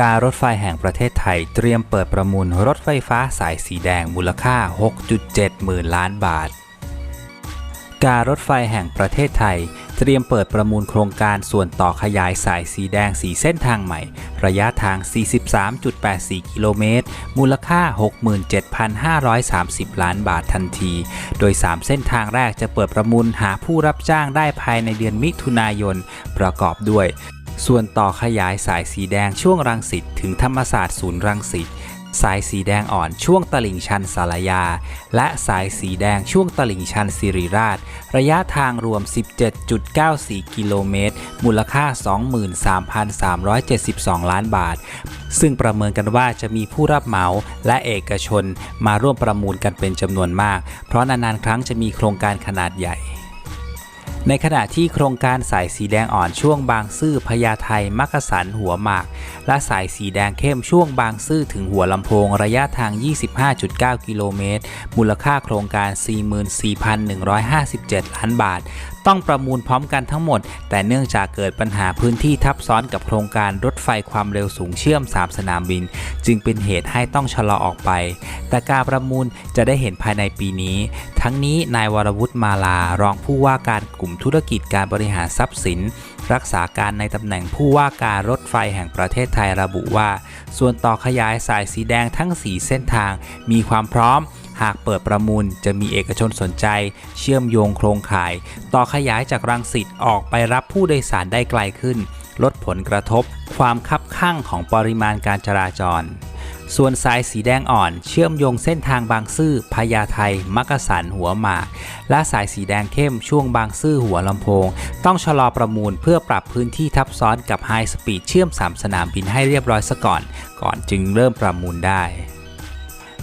การรถไฟแห่งประเทศไทยเตรียมเปิดประมูลรถไฟฟ้าสายสีแดงมูลค่า 6.7 หมื่นล้านบาท การรถไฟแห่งประเทศไทย เตรียมเปิดประมูลโครงการส่วนต่อขยายสายสีแดงสีเส้นทางใหม่ ระยะทาง 43.84 กิโลเมตร มูลค่า 67,530 ล้านบาททันที โดย 3 เส้นทางแรกจะเปิดประมูลหาผู้รับจ้างได้ภายในเดือนมิถุนายน ประกอบด้วย ส่วนต่อขยายสายสีแดงช่วงรังสิตถึงธรรมศาสตร์ศูนย์รังสิตสายสีแดงอ่อนช่วงตลิ่งชันสารยา และสายสีแดงช่วงตลิ่งชันสิริราช ระยะทางรวม 17.94 กิโลเมตร มูลค่า 23,372 ล้านบาท ซึ่งประเมินกันว่าจะมีผู้รับเหมาและเอกชนมาร่วมประมูลกันเป็นจำนวนมาก เพราะนานๆครั้งจะมีโครงการขนาดใหญ่ ในขณะที่โครงการสายสีแดงอ่อนช่วงบางซื่อพญาไทมักกะสันหัวหมาก และสายสีแดงเข้มช่วงบางซื่อถึงหัวลำโพงระยะทาง 25.9 กิโลเมตร มูลค่าโครงการ 44,157 ล้านบาท ต้องประมูลพร้อมกันทั้งหมด แต่เนื่องจากเกิดปัญหาพื้นที่ทับซ้อนกับโครงการรถไฟความเร็วสูงเชื่อม 3 สนามบิน จึงเป็นเหตุให้ต้องชะลอออกไป แต่การประมูลจะได้เห็นภายในปีนี้ ทั้งนี้นายวรวุฒิมาลารองผู้ว่าการกลุ่มธุรกิจการบริหารทรัพย์สิน รักษาการในตำแหน่งผู้ว่าการรถไฟแห่งประเทศไทยระบุว่า ส่วนต่อขยายสายสีแดงทั้ง 4 เส้นทาง มีความพร้อม หากเปิดประมูลจะมีเอกชนสนใจ เชื่อมโยงโครงข่าย ต่อขยายจากรังสิตออกไปรับผู้โดยสารได้ไกลขึ้น ลดผลกระทบ ความคับข้างของปริมาณการจราจร ส่วนสายสีแดงอ่อน เชื่อมโยงเส้นทางบางซื่อพญาไทมักกะสันหัวหมาก และสายสีแดงเข้มช่วงบางซื่อหัวลำโพง ต้องชะลอประมูลเพื่อปรับพื้นที่ทับซ้อนกับไฮสปีดเชื่อม3สนามบินให้เรียบร้อยซะก่อน ก่อนจึงเริ่มประมูลได้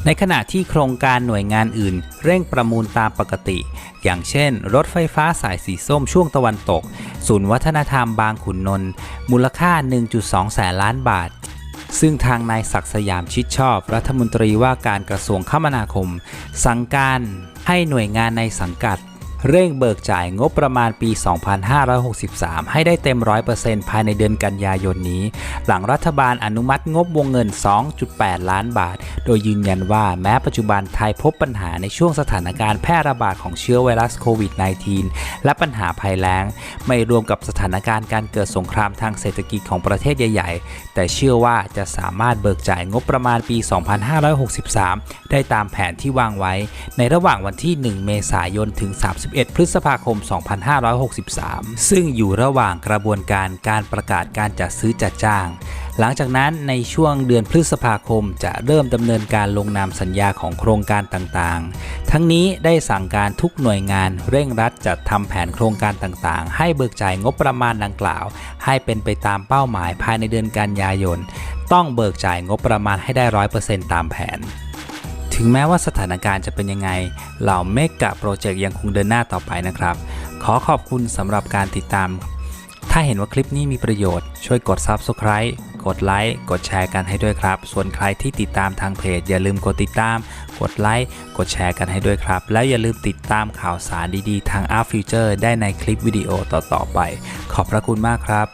ในขณะที่โครงการหน่วยงานอื่น เร่งประมูลตามปกติ อย่างเช่น รถไฟฟ้าสายสีส้มช่วงตะวันตก ศูนย์วัฒนธรรมบางขุนนนท์มูลค่า 1.2 แสนล้านบาท ซึ่งทางนายศักสยามชิดชอบ รัฐมนตรีว่าการกระทรวงคมนาคม สั่งการให้หน่วยงานในสังกัด เร่งเบิกจ่ายงบประมาณปี 2563 ให้ได้เต็ม 100%ภายในเดือนกันยายนนี้ หลังรัฐบาลอนุมัติงบวงเงิน 2.8 ล้านบาท โดยยืนยันว่าแม้ปัจจุบันไทยพบปัญหาในช่วงสถานการณ์แพร่ระบาดของเชื้อไวรัสโควิด -19 และปัญหาภัยแล้ง ไม่รวมกับสถานการณ์การเกิดสงครามทางเศรษฐกิจของประเทศใหญ่ ๆ แต่เชื่อว่าจะสามารถเบิกจ่ายงบประมาณปี 2563 ได้ตามแผนที่วางไว้ ในระหว่างวันที่ 1 เมษายนถึง 30 31 พฤษภาคม 2563 ซึ่งอยู่ระหว่างกระบวนการการประกาศการจัดซื้อจัดจ้าง หลังจากนั้นในช่วงเดือนพฤษภาคมจะเริ่มดำเนินการลงนามสัญญาของโครงการต่างๆ ทั้งนี้ได้สั่งการทุกหน่วยงานเร่งรัดจัดทำแผนโครงการต่างๆ ให้เบิกจ่ายงบประมาณดังกล่าว ให้เป็นไปตามเป้าหมายภายในเดือนกันยายน ต้องเบิกจ่ายงบประมาณให้ได้ร้อยเปอร์เซ็นต์ตามแผน ถึงแม้ว่าสถานการณ์จะเป็นยังไง เหล่าเมกะโปรเจกต์ยังคงเดินหน้าต่อไปนะครับ ขอขอบคุณสำหรับการติดตาม ถ้าเห็นว่าคลิปนี้มีประโยชน์ ช่วยกด Subscribe กดไลค์กดแชร์กันให้ด้วยครับ ส่วนใครที่ติดตามทางเพจ อย่าลืมกดติดตาม กดไลค์กดแชร์กันให้ด้วยครับ แล้วอย่าลืมติดตามข่าวสารดีๆ ทาง Art Future ได้ในคลิปวิดีโอต่อๆไป ขอบพระคุณมากครับ